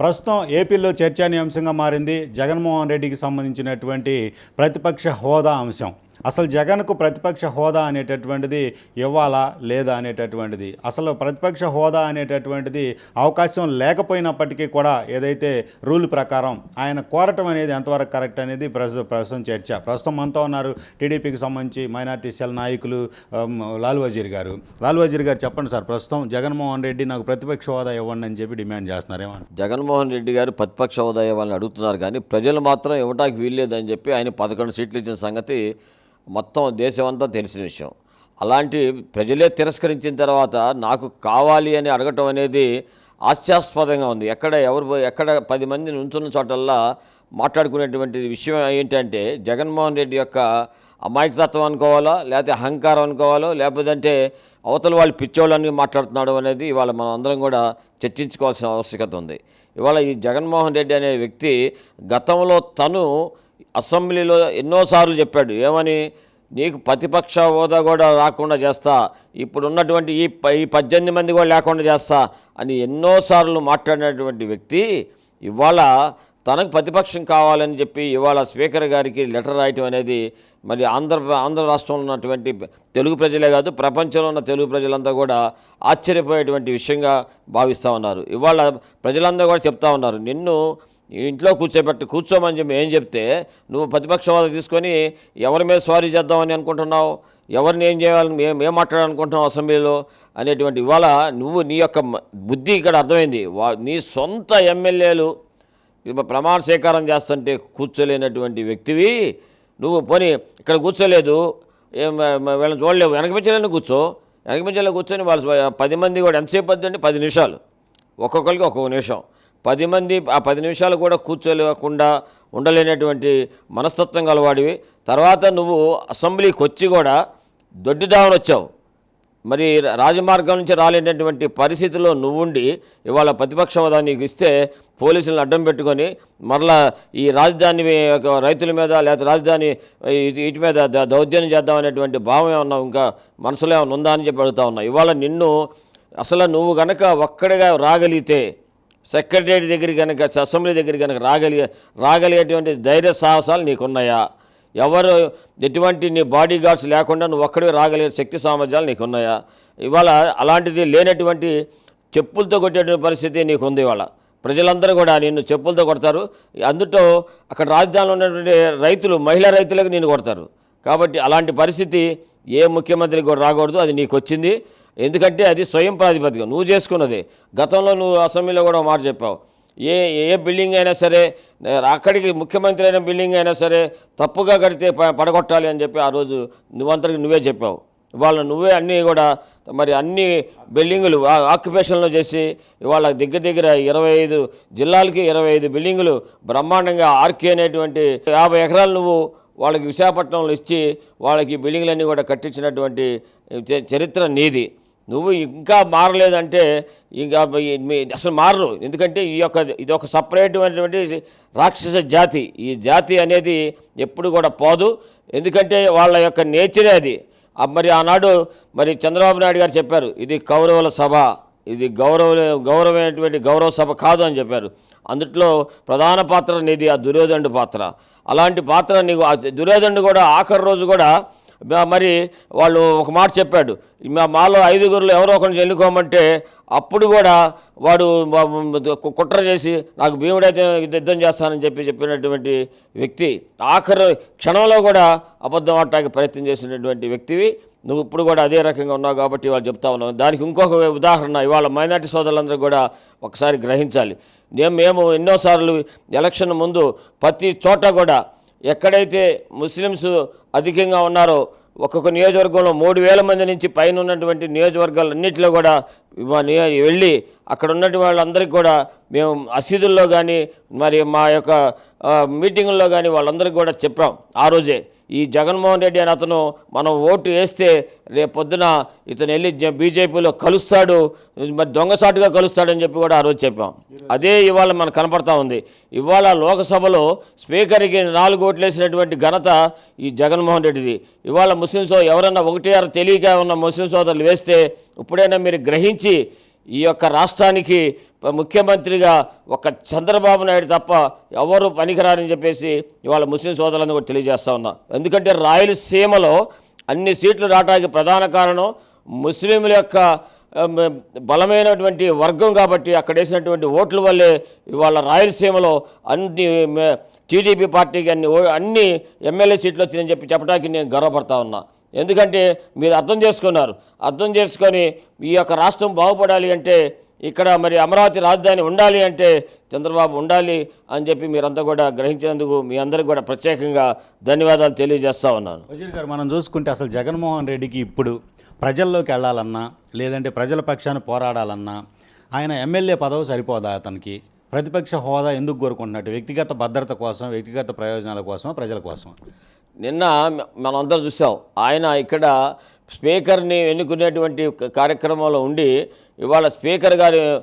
ప్రస్తుతం ఏపీలో చర్చనీయాంశంగా మారింది జగన్మోహన్ రెడ్డికి సంబంధించినటువంటి ప్రతిపక్ష హోదా అంశం. అసలు జగన్కు ప్రతిపక్ష హోదా అనేటటువంటిది ఇవ్వాలా లేదా అనేటటువంటిది? అసలు ప్రతిపక్ష హోదా అనేటటువంటిది అవకాశం లేకపోయినప్పటికీ కూడా ఏదైతే రూల్ ప్రకారం ఆయన కోరటం అనేది ఎంతవరకు కరెక్ట్ అనేది ప్రస్తుతం ప్రస్తుతం చర్చ. ప్రస్తుతం మనతో ఉన్నారు టీడీపీకి సంబంధించి మైనార్టీ సెల్ నాయకులు ఆమ్, లాల్ వజీర్ గారు. లాల్ వజీర్ గారు చెప్పండి సార్ ప్రస్తుతం జగన్మోహన్ రెడ్డి నాకు ప్రతిపక్ష హోదా ఇవ్వండి అని చెప్పి డిమాండ్ చేస్తున్నారు. ఏమన్నా జగన్మోహన్ రెడ్డి గారు ప్రతిపక్ష హోదా ఇవ్వాలని అడుగుతున్నారు కానీ ప్రజలు మాత్రం ఇవ్వడానికి వీల్లేదని చెప్పి ఆయన పదకొండు సీట్లు ఇచ్చిన సంగతి మొత్తం దేశమంతా తెలిసిన విషయం. అలాంటి ప్రజలే తిరస్కరించిన తర్వాత నాకు కావాలి అని అడగటం అనేది హాస్యాస్పదంగా ఉంది. ఎక్కడ ఎవరు ఎక్కడ పది మంది ఉంచున్న చోటల్లా మాట్లాడుకునేటువంటి విషయం ఏంటంటే జగన్మోహన్ రెడ్డి యొక్క అమాయకతత్వం అనుకోవాలా లేకపోతే అహంకారం అనుకోవాలో లేకపోతే అవతల వాళ్ళు పిచ్చోళ్ళని మాట్లాడుతున్నాడు అనేది ఇవాళ మనం అందరం కూడా చర్చించుకోవాల్సిన ఆవశ్యకత ఉంది. ఇవాళ ఈ జగన్మోహన్ రెడ్డి అనే వ్యక్తి గతంలో తను అసెంబ్లీలో ఎన్నోసార్లు చెప్పాడు ఏమని? నీకు ప్రతిపక్ష హోదా కూడా రాకుండా చేస్తా ఇప్పుడున్నటువంటి ఈ ప- ఈ పద్దెనిమిది మంది కూడా లేకుండా చేస్తా అని ఎన్నోసార్లు మాట్లాడినటువంటి వ్యక్తి ఇవాళ తనకు ప్రతిపక్షం కావాలని చెప్పి ఇవాళ స్పీకర్ గారికి లెటర్ రాయటం అనేది మరి ఆంధ్ర ఆంధ్ర రాష్ట్రంలో ఉన్నటువంటి తెలుగు ప్రజలే కాదు ప్రపంచంలో ఉన్న తెలుగు ప్రజలంతా కూడా ఆశ్చర్యపోయేటువంటి విషయంగా భావిస్తూ ఉన్నారు. ఇవాళ ప్రజలందరూ కూడా చెప్తా ఉన్నారు నిన్ను ఇంట్లో కూర్చోబెట్టి కూర్చోమని చెప్పి ఏం చెప్తే నువ్వు ప్రతిపక్ష హోదా తీసుకొని ఎవరి మీద స్వారీ చేద్దామని అనుకుంటున్నావు? ఎవరిని ఏం చేయాలని ఏం ఏం మాట్లాడాలనుకుంటున్నావు అసెంబ్లీలో? అనేటువంటి ఇవాళ నువ్వు నీ యొక్క బుద్ధి ఇక్కడ అర్థమైంది. వా నీ సొంత ఎమ్మెల్యేలు ప్రమాణ స్వీకారం చేస్తుంటే కూర్చోలేనటువంటి వ్యక్తివి. నువ్వు పోనీ ఇక్కడ కూర్చోలేదు. ఏం వీళ్ళని చూడలేవు. వెనకపించలేని కూర్చో. వెనకపించలే కూర్చొని వాళ్ళు పది మంది కూడా ఎంతసేపు వద్దండి పది నిమిషాలు. ఒక్కొక్కరికి ఒక్కొక్క నిమిషం. పది మంది ఆ పది నిమిషాలు కూడా కూర్చోలేకుండా ఉండలేనటువంటి మనస్తత్వం గలవాడివి. తర్వాత నువ్వు అసెంబ్లీకి వచ్చి కూడా దొడ్డిదామని వచ్చావు. మరి రాజమార్గం నుంచి రాలేనటువంటి పరిస్థితిలో నువ్వుండి ఇవాళ ప్రతిపక్షం దానికి ఇస్తే పోలీసులను అడ్డం పెట్టుకొని మరలా ఈ రాజధాని యొక్క రైతుల మీద లేకపోతే రాజధాని ఇటు- మీద దౌర్జన్యం చేద్దాం అనేటువంటి భావం ఏమన్నా ఇంకా మనసులో ఏమన్నా ఉందా అని చెప్పి అడుగుతా ఉన్నా. ఇవాళ నిన్ను అసలు నువ్వు గనక ఒక్కడిగా రాగలిగితే సెక్రటరీ దగ్గర కనుక అసెంబ్లీ దగ్గర కనుక రాగలిగే రాగలిగేటువంటి ధైర్య సాహసాలు నీకున్నాయా? ఎవరు ఎటువంటి నీ బాడీ గార్డ్స్ లేకుండా నువ్వు ఒక్కడే రాగలిగే శక్తి సామర్థ్యాలు నీకున్నాయా? ఇవాళ అలాంటిది లేనటువంటి చెప్పులతో కొట్టేటువంటి పరిస్థితి నీకుంది ఇవాళ. ప్రజలందరూ కూడా నిన్ను చెప్పులతో కొడతారు. అందులో అక్కడ రాజధానిలో ఉన్నటువంటి రైతులు మహిళా రైతులకు నేను కొడతారు. కాబట్టి అలాంటి పరిస్థితి ఏ ముఖ్యమంత్రికి కూడా రాకూడదు. అది నీకు వచ్చింది ఎందుకంటే అది స్వయం ప్రాతిపదిక. నువ్వు చేసుకున్నది. గతంలో నువ్వు అసెంబ్లీలో కూడా మాట చెప్పావు. ఏ ఏ బిల్డింగ్ అయినా సరే అక్కడికి ముఖ్యమంత్రి అయిన బిల్డింగ్ అయినా సరే తప్పుగా కడితే ప- పడగొట్టాలి అని చెప్పి ఆ రోజు నువ్వంతరికి నువ్వే చెప్పావు. ఇవాళ నువ్వే అన్నీ కూడా మరి అన్ని బిల్డింగులు ఆక్యుపేషన్లో చేసి ఇవాళ దగ్గర దగ్గర ఇరవై ఐదు జిల్లాలకి ఇరవై ఐదు బిల్డింగులు బ్రహ్మాండంగా ఆర్కే అనేటువంటి యాభై ఎకరాలు నువ్వు వాళ్ళకి విశాఖపట్నంలో ఇచ్చి వాళ్ళకి బిల్డింగ్లన్నీ కూడా కట్టించినటువంటి చ- చరిత్ర నీది. నువ్వు ఇంకా మారలేదంటే ఇంకా అసలు మారరు. ఎందుకంటే ఈ యొక్క ఇది ఒక సపరేట్ రాక్షస జాతి. ఈ జాతి అనేది ఎప్పుడు కూడా పోదు. ఎందుకంటే వాళ్ళ యొక్క నేచరే అది. మరి ఆనాడు మరి చంద్రబాబు నాయుడు గారు చెప్పారు ఇది కౌరవుల సభ ఇది గౌరవ గౌరవమైనటువంటి గౌరవ సభ కాదు అని చెప్పారు. అందుట్లో ప్రధాన పాత్ర నీది ఆ దుర్యోధనుడు పాత్ర. అలాంటి పాత్ర నీకు ఆ దుర్యోధనుడు కూడా ఆఖరి రోజు కూడా మరి వాళ్ళు ఒక మాట చెప్పాడు. మా మాలో ఐదుగురులో ఎవరో ఒకరిని ఎన్నుకోమంటే అప్పుడు కూడా వాడు కు- కుట్ర చేసి నాకు భీముడైతే యుద్ధం చేస్తానని చెప్పి చెప్పినటువంటి వ్యక్తి ఆఖరి క్షణంలో కూడా అబద్ధం ఆడటానికి ప్రయత్నం చేసినటువంటి వ్యక్తివి. నువ్వు ఇప్పుడు కూడా అదే రకంగా ఉన్నావు కాబట్టి వాళ్ళు చెప్తా ఉన్నావు. దానికి ఇంకొక ఉదాహరణ ఇవాళ మైనార్టీ సోదరులందరూ కూడా ఒకసారి గ్రహించాలి. మేము మేము ఎన్నోసార్లు ఎలక్షన్ ముందు ప్రతి చోట కూడా ఎక్కడైతే ముస్లిమ్స్ అధికంగా ఉన్నారో ఒక్కొక్క నియోజకవర్గంలో మూడు వేల మంది నుంచి పైన ఉన్నటువంటి నియోజకవర్గాలన్నింటిలో కూడా మా నియో- వెళ్ళి అక్కడ ఉన్నటువంటి వాళ్ళందరికీ కూడా మేము మసీదుల్లో కానీ మరి మా యొక్క మీటింగుల్లో కానీ వాళ్ళందరికీ కూడా చెప్పాం. ఆ రోజే ఈ జగన్మోహన్ రెడ్డి అని అతను మనం ఓటు వేస్తే రేపొద్దున ఇతను వెళ్ళి బీజేపీలో కలుస్తాడు మరి దొంగసాటుగా కలుస్తాడని చెప్పి కూడా ఆ రోజు చెప్పాం. అదే ఇవాళ మనకు కనపడతా ఉంది. ఇవాళ లోకసభలో స్పీకర్కి నాలుగు ఓట్లు వేసినటువంటి ఘనత ఈ జగన్మోహన్ రెడ్డిది. ఇవాళ ముస్లింస్ ఎవరన్నా ఒకటి ఆరు తెలియక ఉన్న ముస్లిం సోదరులు వేస్తే ఇప్పుడైనా మీరు గ్రహించి ఈ యొక్క రాష్ట్రానికి ముఖ్యమంత్రిగా ఒక చంద్రబాబు నాయుడు తప్ప ఎవరు పనికిరారని చెప్పేసి ఇవాళ ముస్లిం సోదరులను కూడా తెలియజేస్తా ఉన్నా. ఎందుకంటే రాయలసీమలో అన్ని సీట్లు రావడానికి ప్రధాన కారణం ముస్లింల యొక్క బలమైనటువంటి వర్గం కాబట్టి అక్కడ వేసినటువంటి ఓట్ల వల్లే ఇవాళ రాయలసీమలో అన్ని టీడీపీ పార్టీకి అన్ని అన్ని ఎమ్మెల్యే సీట్లు వచ్చినాయని చెప్పి చెప్పడానికి నేను గర్వపడతా ఉన్నా. ఎందుకంటే మీరు అర్థం చేసుకున్నారు. అర్థం చేసుకొని ఈ యొక్క రాష్ట్రం బాగుపడాలి అంటే ఇక్కడ మరి అమరావతి రాజధాని ఉండాలి అంటే చంద్రబాబు ఉండాలి అని చెప్పి మీరంతా కూడా గ్రహించినందుకు మీ అందరికి కూడా ప్రత్యేకంగా ధన్యవాదాలు తెలియజేస్తా ఉన్నాను. వజీర్ గారు మనం చూసుకుంటే అసలు జగన్మోహన్ రెడ్డికి ఇప్పుడు ప్రజల్లోకి వెళ్ళాలన్నా లేదంటే ప్రజల పక్షాన్ని పోరాడాలన్నా ఆయన ఎమ్మెల్యే పదవి సరిపోదా అతనికి? ప్రతిపక్ష హోదా ఎందుకు కోరుకుంటున్నట్టు? వ్యక్తిగత భద్రత కోసం వ్యక్తిగత ప్రయోజనాల కోసం ప్రజల కోసం నిన్న మ- మనందరం చూసాం. ఆయన ఇక్కడ స్పీకర్ని ఎన్నుకునేటువంటి కార్యక్రమంలో ఉండి ఇవాళ స్పీకర్ గారు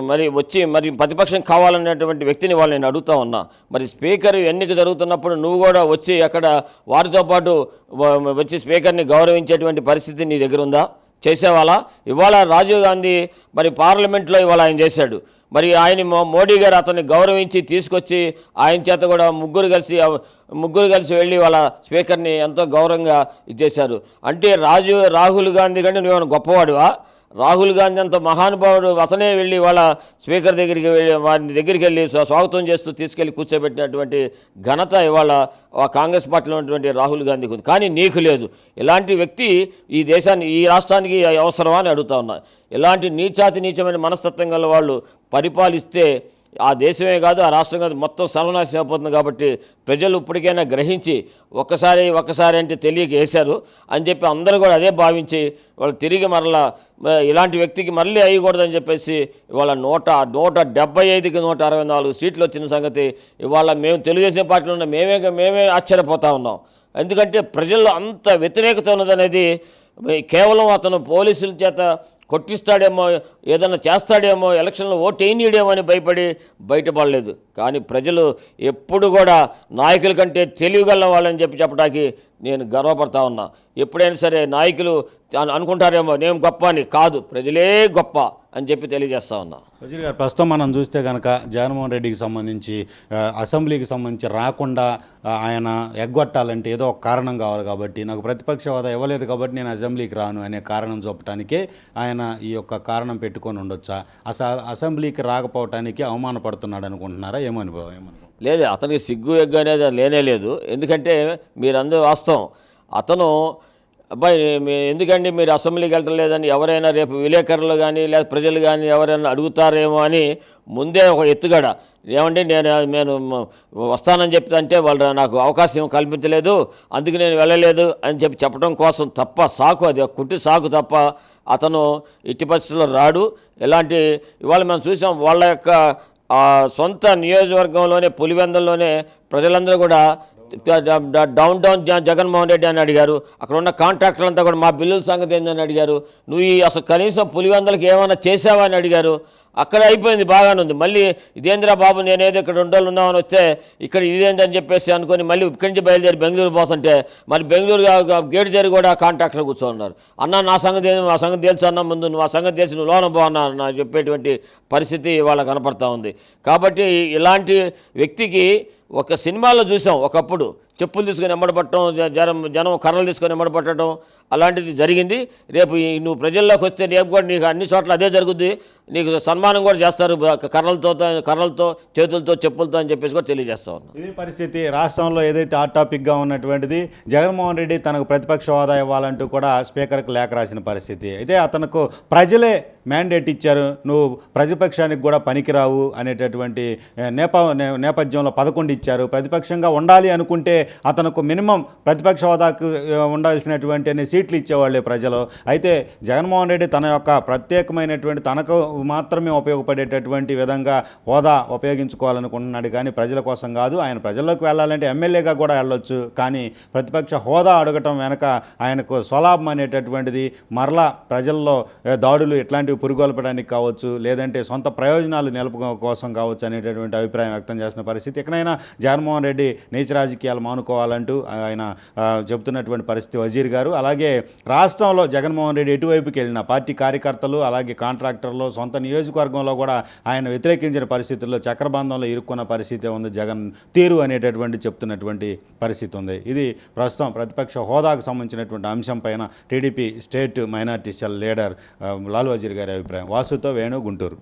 మరి వచ్చి మరి ప్రతిపక్షం కావాలనేటువంటి వ్యక్తిని వాళ్ళు నేను అడుగుతా ఉన్నా. మరి స్పీకర్ ఎన్నిక జరుగుతున్నప్పుడు నువ్వు కూడా వచ్చి అక్కడ వారితో పాటు వచ్చి స్పీకర్ని గౌరవించేటువంటి పరిస్థితి నీ దగ్గర ఉందా? చేసేవాళ్ళ ఇవాళ రాజీవ్ గాంధీ మరి పార్లమెంట్లో ఇవాళ ఆయన చేశాడు. మరి ఆయన మో- మోడీ గారు అతన్ని గౌరవించి తీసుకొచ్చి ఆయన చేత కూడా ముగ్గురు కలిసి ముగ్గురు కలిసి వెళ్ళి వాళ్ళ స్పీకర్ని ఎంతో గౌరవంగా ఇచ్చేశారు. అంటే రాజు రాహుల్ గాంధీ కంటే నువ్వేమైనా గొప్పవాడివా? రాహుల్ గాంధీ అంత మహానుభావుడు అతనే వెళ్ళి వాళ్ళ స్పీకర్ దగ్గరికి వెళ్ళి వారి దగ్గరికి వెళ్ళి స్వా- స్వాగతం చేస్తూ తీసుకెళ్ళి కూర్చోబెట్టినటువంటి ఘనత ఇవాళ కాంగ్రెస్ పార్టీలో ఉన్నటువంటి రాహుల్ గాంధీకి ఉంది. కానీ నీకు లేదు. ఇలాంటి వ్యక్తి ఈ దేశాన్ని ఈ రాష్ట్రానికి అవసరమా అని అడుగుతా ఉన్నా. ఇలాంటి నీచాతి నీచమైన మనస్తత్వం గల వాళ్ళు పరిపాలిస్తే ఆ దేశమే కాదు ఆ రాష్ట్రం కాదు మొత్తం సర్వనాశనం అయిపోతుంది కాబట్టి ప్రజలు ఇప్పటికైనా గ్రహించి ఒక్కసారి ఒక్కసారి అంటే తెలియక వేశారు అని చెప్పి అందరూ కూడా అదే భావించి వాళ్ళు తిరిగి మరలా ఇలాంటి వ్యక్తికి మళ్ళీ అయ్యకూడదని చెప్పేసి ఇవాళ నూట నూట డెబ్బై ఐదుకి నూట అరవై నాలుగు సీట్లు వచ్చిన సంగతి ఇవాళ మేము తెలుగుదేశం పార్టీలో ఉన్న మేమే మేమే ఆశ్చర్యపోతా ఉన్నాం. ఎందుకంటే ప్రజల్లో అంత వ్యతిరేకత ఉన్నదనేది కేవలం అతను పోలీసుల చేత కొట్టిస్తాడేమో ఏదైనా చేస్తాడేమో ఎలక్షన్లో ఓటేయనీయడేమో అని భయపడి బయటపడలేదు. కానీ ప్రజలు ఎప్పుడు కూడా నాయకుల కంటే తెలివిగల వాళ్ళని చెప్పి చెప్పడానికి నేను గర్వపడతా ఉన్నా. ఎప్పుడైనా సరే నాయకులు అనుకుంటారేమో నేను గొప్ప అని. కాదు ప్రజలే గొప్ప అని చెప్పి తెలియజేస్తా ఉన్నా. వజీర్ గారు ప్రస్తుతం మనం చూస్తే కనుక జగన్మోహన్ రెడ్డికి సంబంధించి అసెంబ్లీకి సంబంధించి రాకుండా ఆయన ఎగ్గొట్టాలంటే ఏదో ఒక కారణం కావాలి కాబట్టి నాకు ప్రతిపక్ష హోదా ఇవ్వలేదు కాబట్టి నేను అసెంబ్లీకి రాను అనే కారణం చూపటానికే ఆయన ఈ యొక్క కారణం పెట్టుకొని ఉండొచ్చా? అసలు అసెంబ్లీకి రాకపోవటానికి అవమానపడుతున్నాడు అనుకుంటున్నారా? ఏమనుభవం ఏమనుభవం లేదు అతనికి సిగ్గు ఎగ్గు అనేది లేనే లేదు. ఎందుకంటే మీరందరూ వాస్తవం. అతను అబ్బాయి ఎందుకండి మీరు అసెంబ్లీకి వెళ్ళటం లేదని ఎవరైనా రేపు విలేకరులు కానీ లేదా ప్రజలు కానీ ఎవరైనా అడుగుతారేమో అని ముందే ఒక ఎత్తుగడ. ఏమండి నేను నేను వస్తానని చెప్తే వాళ్ళు నాకు అవకాశం కల్పించలేదు అందుకు నేను వెళ్ళలేదు అని చెప్పి చెప్పడం కోసం తప్ప సాకు అది కుట్టి సాకు తప్ప అతను ఎట్టి పరిస్థితుల్లో రాడు. ఇలాంటి ఇవాళ మనం చూసాం వాళ్ళ యొక్క సొంత నియోజకవర్గంలోనే పులివెందల్లోనే ప్రజలందరూ కూడా డౌన్ టౌన్ జగన్మోహన్ రెడ్డి అని అడిగారు. అక్కడ ఉన్న కాంట్రాక్టర్లంతా కూడా మా బిల్లుల సంగతి ఏందని అడిగారు. నువ్వు ఈ అసలు కనీసం పులివందలకి ఏమైనా చేసావా అని అడిగారు. అక్కడ అయిపోయింది బాగానే ఉంది. మళ్ళీ ఇదేంద్రా బాబు నేనేదో ఇక్కడ రెండు రోజులు ఉన్నామని వస్తే ఇక్కడ ఇదేంటని చెప్పేసి అనుకొని మళ్ళీ ఇక్కడి నుంచి బయలుదేరి బెంగళూరు పోతుంటే మరి బెంగళూరు గేటు దగ్గర కూడా కాంట్రాక్టర్ కూర్చోన్నారు అన్న నా సంగతి ఏంది? నా సంగతి తెలుసు అన్న ముందు నువ్వు ఆ సంగతి తెలిసి నువ్వు లోన బాగున్నా నా చెప్పేటువంటి పరిస్థితి ఇవాళ కనపడతా ఉంది. కాబట్టి ఇలాంటి వ్యక్తికి ఒక సినిమాలో చూసాం ఒకప్పుడు. చెప్పులు తీసుకొని ఎమ్మడపట్టడం జనం జనం కర్రలు తీసుకొని ఎమ్మడపట్టడం అలాంటిది జరిగింది. రేపు నువ్వు ప్రజల్లోకి వస్తే రేపు కూడా నీకు అన్ని చోట్ల అదే జరుగుద్ది. నీకు సన్మానం కూడా చేస్తారు. కర్రలతో కర్రలతో చేతులతో చెప్పులతో అని చెప్పేసి కూడా తెలియజేస్తా ఉన్నాను ఇదే పరిస్థితి రాష్ట్రంలో ఏదైతే హాట్ టాపిక్గా ఉన్నటువంటిది జగన్మోహన్ రెడ్డి తనకు ప్రతిపక్ష హోదా ఇవ్వాలంటూ కూడా స్పీకర్కి లేఖ రాసిన పరిస్థితి. అయితే అతనుకు ప్రజలే మ్యాండేట్ ఇచ్చారు. నువ్వు ప్రతిపక్షానికి కూడా పనికిరావు అనేటటువంటి నేప నే- నేపథ్యంలో పదకొండు ఇచ్చారు. ప్రతిపక్షంగా ఉండాలి అనుకుంటే అతనుకు మినిమం ప్రతిపక్ష హోదాకు ఉండాల్సినటువంటి అన్ని సీట్లు ఇచ్చేవాళ్ళే ప్రజలు. అయితే జగన్మోహన్ రెడ్డి తన యొక్క ప్రత్యేకమైనటువంటి తనకు మాత్రమే ఉపయోగపడేటటువంటి విధంగా హోదా ఉపయోగించుకోవాలనుకుంటున్నాడు. కానీ ప్రజల కోసం కాదు ఆయన ప్రజల్లోకి వెళ్ళాలంటే ఎమ్మెల్యేగా కూడా వెళ్ళొచ్చు. కానీ ప్రతిపక్ష హోదా అడగటం వెనక ఆయనకు స్వలాభం అనేటటువంటిది మరలా ప్రజల్లో దాడులు ఇట్లాంటివి పురుగొల్పడానికి కావచ్చు లేదంటే సొంత ప్రయోజనాలు నిలుపు కోసం కావచ్చు అనేటటువంటి అభిప్రాయం వ్యక్తం చేసిన పరిస్థితి. ఇకనైనా జగన్మోహన్ రెడ్డి నీచ రాజకీయాలు అనుకోవాలంటూ ఆయన చెబుతున్నటువంటి పరిస్థితి వజీర్ గారు. అలాగే రాష్ట్రంలో జగన్మోహన్ రెడ్డి ఎటువైపుకి వెళ్ళిన పార్టీ కార్యకర్తలు అలాగే కాంట్రాక్టర్లు సొంత నియోజకవర్గంలో కూడా ఆయన వ్యతిరేకించిన పరిస్థితుల్లో చక్రబంధంలో ఇరుక్కున్న పరిస్థితి ఉంది జగన్ తీరు అనేటటువంటి చెప్తున్నటువంటి పరిస్థితి ఉంది. ఇది ప్రస్తుతం ప్రతిపక్ష హోదాకు సంబంధించినటువంటి అంశం పైన TDP state minority cell leader Lalu Lal Wazir గారి అభిప్రాయం. వాసుతో వేణు గుంటూరు